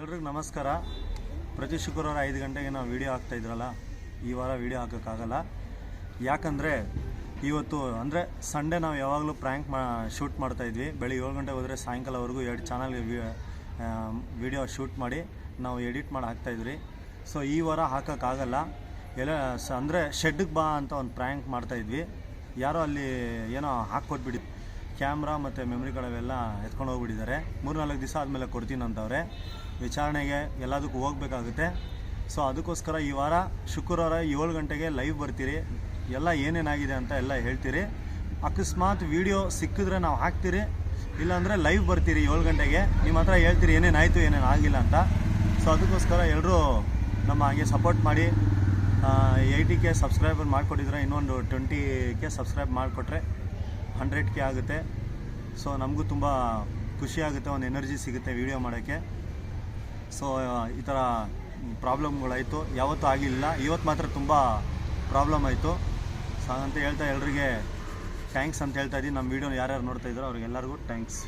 ಎಲ್ರಿಗೂ ನಮಸ್ಕಾರ. ಪ್ರತಿ ಶುಕ್ರವಾರ ಐದು ಗಂಟೆಗೆ ನಾವು ವೀಡಿಯೋ ಹಾಕ್ತಾ ಇದ್ರಲ್ಲ, ಈ ವಾರ ವೀಡಿಯೋ ಹಾಕೋಕ್ಕಾಗಲ್ಲ. ಯಾಕಂದರೆ ಇವತ್ತು, ಅಂದರೆ ಸಂಡೇ ನಾವು ಯಾವಾಗಲೂ ಪ್ರ್ಯಾಂಕ್ ಮಾ ಶೂಟ್ ಮಾಡ್ತಾಯಿದ್ವಿ ಬೆಳಿಗ್ಗೆ ಏಳು ಗಂಟೆ ಹೋದರೆ ಸಾಯಂಕಾಲವರೆಗೂ ಎರಡು ಚಾನಲ್ಗೆ ವಿಡಿಯೋ ಶೂಟ್ ಮಾಡಿ ನಾವು ಎಡಿಟ್ ಮಾಡಿ ಹಾಕ್ತಾಯಿದ್ವಿ ಸೊ ಈ ವಾರ ಹಾಕೋಕ್ಕಾಗಲ್ಲ. ಎಲ್ಲ, ಸ, ಅಂದರೆ ಶೆಡ್ಗೆ ಬಾ ಅಂತ ಒಂದು ಪ್ರ್ಯಾಂಕ್ ಮಾಡ್ತಾಯಿದ್ವಿ ಯಾರೋ ಅಲ್ಲಿ ಏನೋ ಹಾಕ್ಕೊಟ್ಬಿಡಿ ಕ್ಯಾಮ್ರಾ ಮತ್ತು ಮೆಮ್ರಿ ಕಾರ್ಡ್ ಎತ್ಕೊಂಡು ಹೋಗ್ಬಿಟ್ಟಿದ್ದಾರೆ. ಮೂರ್ನಾಲ್ಕು ದಿವಸ ಆದಮೇಲೆ ಕೊಡ್ತೀನಿ ಅಂತವ್ರೆ. ವಿಚಾರಣೆಗೆ ಎಲ್ಲದಕ್ಕೂ ಹೋಗಬೇಕಾಗುತ್ತೆ. ಸೊ ಅದಕ್ಕೋಸ್ಕರ ಈ ವಾರ ಶುಕ್ರವಾರ ಏಳು ಗಂಟೆಗೆ ಲೈವ್ ಬರ್ತೀರಿ. ಎಲ್ಲ ಏನೇನಾಗಿದೆ ಅಂತ ಎಲ್ಲ ಹೇಳ್ತೀರಿ. ಅಕಸ್ಮಾತ್ ವಿಡಿಯೋ ಸಿಕ್ಕಿದ್ರೆ ನಾವು ಹಾಕ್ತೀರಿ. ಇಲ್ಲಾಂದರೆ ಲೈವ್ ಬರ್ತೀರಿ ಏಳು ಗಂಟೆಗೆ. ನಿಮ್ಮ ಹತ್ರ ಹೇಳ್ತೀರಿ ಏನೇನಾಯಿತು ಏನೇನು ಆಗಿಲ್ಲ ಅಂತ. ಸೊ ಅದಕ್ಕೋಸ್ಕರ ಎಲ್ಲರೂ ನಮ್ಮ ಹಾಗೆ ಸಪೋರ್ಟ್ ಮಾಡಿ. ಏಯ್ಟಿ ಕೆ ಸಬ್ಸ್ಕ್ರೈಬರ್ ಮಾಡಿಕೊಟ್ಟಿದ್ರೆ ಇನ್ನೊಂದು ಟ್ವೆಂಟಿ ಕೆ ಸಬ್ಸ್ಕ್ರೈಬ್ ಮಾಡಿಕೊಟ್ರೆ ಹಂಡ್ರೆಡ್ ಕೆ ಆಗುತ್ತೆ. ಸೊ ನಮಗೂ ತುಂಬ ಖುಷಿ ಆಗುತ್ತೆ, ಒಂದು ಎನರ್ಜಿ ಸಿಗುತ್ತೆ ವೀಡಿಯೋ ಮಾಡೋಕ್ಕೆ. ಸೊ ಈ ಥರ ಪ್ರಾಬ್ಲಮ್ಗಳಾಯಿತು. ಯಾವತ್ತೂ ಆಗಿಲ್ಲ. ಇವತ್ತು ಮಾತ್ರ ತುಂಬ ಪ್ರಾಬ್ಲಮ್ ಆಯಿತು ಸೊ ಹಾಗಂತ ಹೇಳ್ತಾ ಎಲ್ರಿಗೆ ಥ್ಯಾಂಕ್ಸ್ ಅಂತ ಹೇಳ್ತಾ ಇದ್ದೀನಿ ನಮ್ಮ ವೀಡಿಯೋನ ಯಾರ್ಯಾರು ನೋಡ್ತಾ ಇದ್ದಾರೋ ಅವ್ರಿಗೆಲ್ಲರಿಗೂ ಥ್ಯಾಂಕ್ಸ್